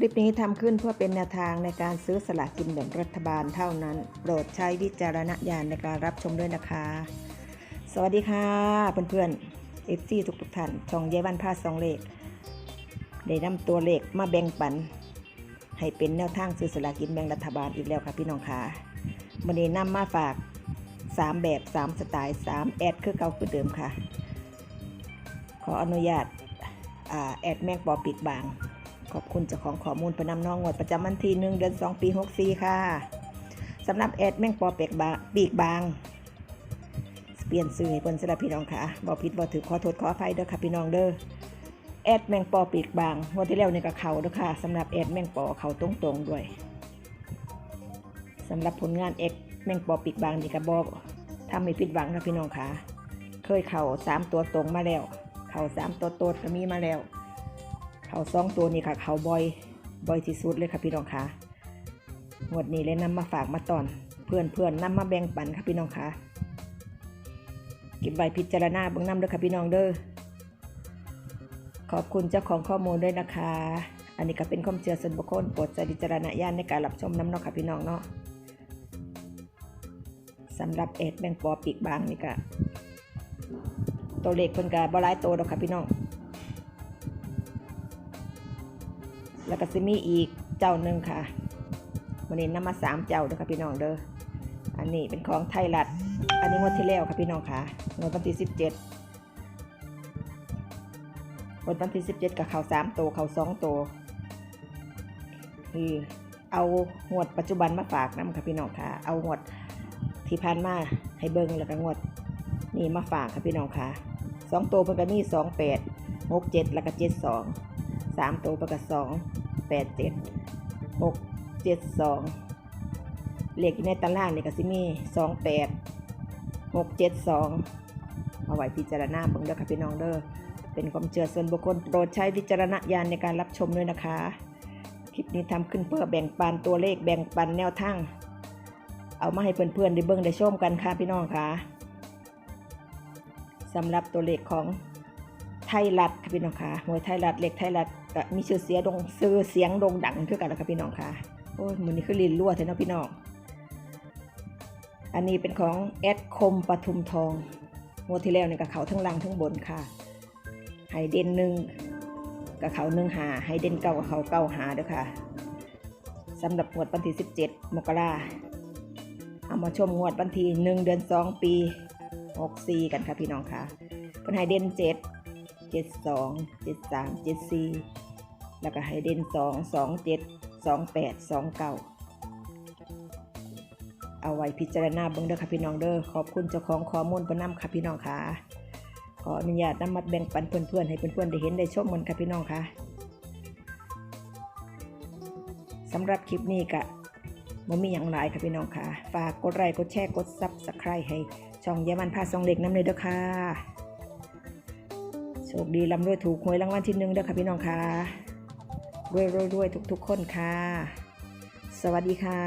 คลิปนี้ทำขึ้นเพื่อเป็นแนวทางในการซื้อสลากกินแบ่งรัฐบาลเท่านั้น โปรดใช้วิจารณญาณในการรับชมด้วยนะคะ สวัสดีค่ะ เพื่อนๆเอฟซีทุกๆท่านช่องเยายวันพาสองเลขได้นำตัวเลขมาแบ่งปัน ให้เป็นแนวทางซื้อสลากกินแบ่งรัฐบาลอีกแล้วค่ะพี่น้องค่ะวันนี้นำมาฝาก 3 แบบ 3 สไตล์ 3 แอดคือเก่าคือเดิมค่ะ ขออนุญาตอาแอดแมงปอปีกบาง ขอบคุณเจ้าของข้อมูลประนำน้องงวดประจำวันที่หนึ่งเดือนสองปีหกสี่ค่ะสำหรับแอดแมงปอเปีกบางปีกบาง เปลี่ยนสื่อให้เพิ่นสำหรับพี่น้องค่ะบอกผิดบอกถือขอโทษขออภัยเด้อค่ะพี่น้องเด้อแอดแมงปอปีกบางงวดที่แล้วนี่ก็เขาเด้อค่ะสำหรับแอดแมงปอเขาตรงๆด้วยสำหรับผลงานแอดแมงปอปีกบางนี่ก็บอกทำให้ผิดหวังค่ะพี่น้องค่ะเคยเข่าสามตัวตรงมาแล้ว เข่าสามตัวโตดก็มีมาแล้ว เขาสองตัวนี้ค่ะ เขาบอยบอยที่สุดเลยค่ะพี่น้องค่ะงวดนี้เลยนำมาฝากมาตอน เพื่อนเพื่อนๆนำมาแบ่งปันค่ะพี่น้องค่ะเก็บใบพิจารณาเบื้องน้ำเด้อค่ะพี่น้องเด้อขอบคุณเจ้าของข้อมูลด้วยนะคะ อันนี้ก็เป็นความเชื่อส่วนบุคคลโปรดใช้วิจารณญาณในการรับชมน้ำเนาะค่ะพี่น้องเนาะสำหรับเอ็ดแบงปอปีกบางนี่ก็ตัวเลขเพิ่นก็บ่หลายโตดอกค่ะพี่น้อง แล้วก็จะมีอีกเจ้าหนึ่งค่ะวันนี้นำมาสามเจ้าเด้อค่ะพี่น้องเด้ออันนี้เป็นของไทยรัฐอันนี้งวดที่แล้วค่ะพี่น้องค่ะงวดวันที่สิบเจ็ดงวดวันที่สิบเจ็ดกับเขาสามโตวเขาสองโตวคือเอางวดปัจจุบันมาฝากน้ำค่ะพี่น้องค่ะ เอางวดที่ผ่านมาให้เบิ้งแล้วก็งวดนี่มาฝากค่ะพี่น้องค่ะสองตัวเพิ่นก็มีสองแปดหกเจ็ดแล้วก็เจ็ดสอง สามตัวประกาศสองแปดเจ็ดหกเจ็ดสองเลขอยู่ในตารางนี่ก็สิมีสองแปดหกเจ็ดสองเอาไว้พิจารณาเบิ่งเด้อค่ะพี่น้องเด้อเป็นความเชื่อส่วนบุคคลโปรดใช้วิจารณญาณในการรับชมด้วยนะคะ คลิปนี้ทำขึ้นเพื่อแบ่งปันตัวเลขแบ่งปันแนวทางเอามาให้เพื่อนๆได้เบิ่งได้ชมกันค่ะพี่น้องค่ะสำหรับตัวเลขของไทยรัฐค่ะพี่น้องค่ะมวยไทยรัฐเล็กไทยรัฐ็มีชื่อเสียงดงซื้อเสียงดงดังเท่ากันแล้วค่ะพี่น้องค่ะโอ้ยมือนี้คือลินรั่วเถอะนะพี่น้องอันนี้เป็นของแอดคมปทุมทองงวดที่แล้วเนี่ยกับเขาทั้งล่างทั้งบนค่ะไฮเดนหนึ่งกับเขาหนึ่งหาไฮเดนเก้ากับเขาเก้าหาเด้อค่ะสำหรับงวดวันที่ 17 มกราเอามาชมงวดวันที่งเดือนสองปี 64 กันค่ะพี่น้องค่ะเป็นไฮเดนเจ็ดเจ็ดสองเจ็ดสามเจ็ดสี่ แล้วก็ให้เด่นสองสองเจ็ดสองแปดสองเก้าเอาไว้พิจารณาเบิ่งเด้อค่ะพี่น้องเด้อขอบคุณเจ้าของข้อมูลประนำค่ะพี่น้องค่ะ ขออนุญาตนำมาแบ่งปันเพื่อนๆให้เพื่อนๆได้เห็นได้ชมกันค่ะพี่น้องค่ะสำหรับคลิปนี้ก็มันมีอย่างไรค่ะพี่น้องค่ะ ฝากกดไลค์กดแชร์กดซับสไครต์ให้ช่องเยามันพาสองเล็กน้ำเลยเด้อค่ะโชคดีลำรวยถูกหวยรางวัลที่หนึ่งเด้อค่ะพี่น้องค่ะ รวยรวยรวยทุกๆ คนค่ะ สวัสดีค่ะ